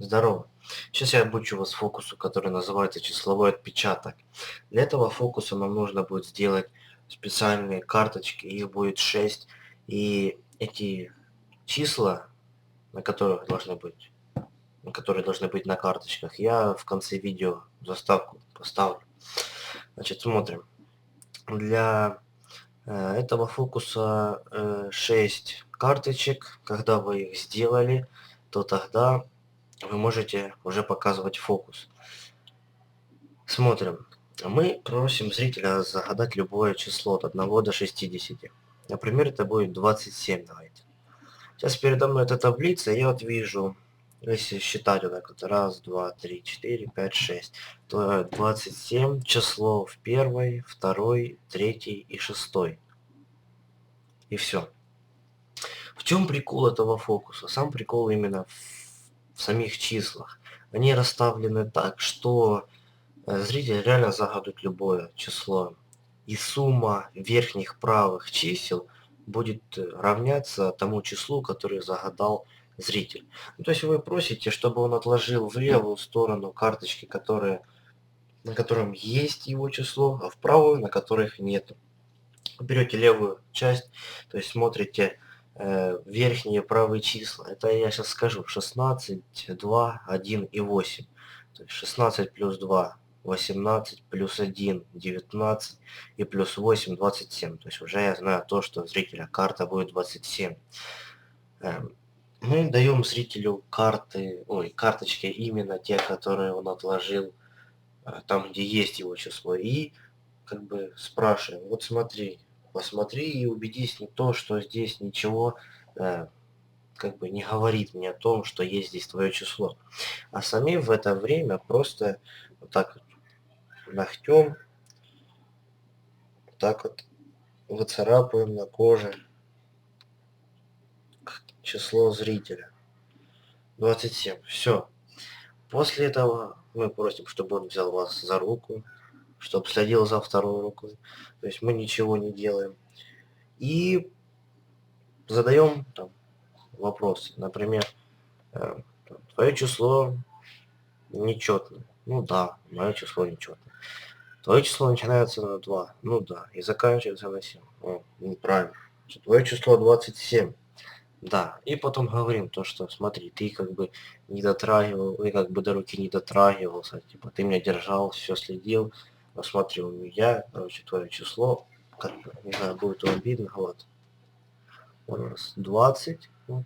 Здорово. Сейчас я обучу вас фокусу, который называется числовой отпечаток. Для этого фокуса нам нужно будет сделать специальные карточки, их будет 6. И эти числа, на которых должны быть, которые должны быть на карточках, я в конце видео заставку поставлю. Значит, смотрим. Для э, этого фокуса э, 6 карточек. Когда вы их сделали, то тогда вы можете уже показывать фокус. Смотрим. Мы просим зрителя загадать любое число от 1 до 60. Например, это будет 27, давайте. Сейчас передо мной эта таблица, я вот вижу, если считать вот так вот, раз, два, три, четыре, пять, шесть, то 27 число в первой, второй, третьей и шестой. И все. В чем прикол этого фокуса? Сам прикол именно в в самих числах. Они расставлены так, что э, зритель реально загадывает любое число. И сумма верхних правых чисел будет э, равняться тому числу, которое загадал зритель. Ну, то есть вы просите, чтобы он отложил в левую сторону карточки, которые, на котором есть его число, а в правую, на которых нет. Берете левую часть, то есть смотрите верхние правые числа. Это я сейчас скажу. 16, 2, 1 и 8. То есть 16 плюс 2, 18 плюс 1, 19 и плюс 8, 27. То есть уже я знаю то, что зрителя карта будет 27. Э, мы даем зрителю карты, ой, карточки именно те, которые он отложил э, там, где есть его число. И как бы спрашиваем, вот смотри, посмотри и убедись не то, что здесь ничего э, как бы не говорит мне о том, что есть здесь твое число. А сами в это время просто вот так вот ногтем так вот выцарапываем на коже число зрителя. 27. Все. После этого мы просим, чтобы он взял вас за руку, чтобы следил за второй рукой. То есть мы ничего не делаем. И задаем там, вопросы. Например, э, твое число нечетное. Ну да, мое число нечетное. Твое число начинается на 2. Ну да. И заканчивается на 7. О, неправильно. Твое число 27. Да, и потом говорим то, что смотри, ты как бы не дотрагивал, ты как бы до руки не дотрагивался, типа ты меня держал, все следил, у меня, короче, твое число, как не знаю, будет вам видно, вот. У нас 20, вот,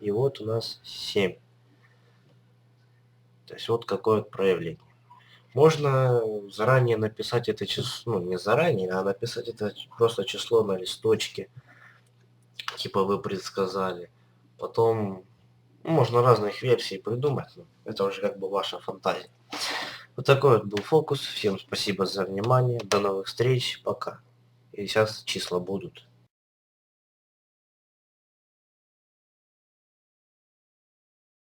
и вот у нас 7. То есть вот какое проявление. Можно заранее написать это число, ну не заранее, а написать это просто число на листочке, типа вы предсказали. Потом ну, можно разных версий придумать, но это уже как бы ваша фантазия. Вот такой вот был фокус. Всем спасибо за внимание. До новых встреч. Пока. И сейчас числа будут.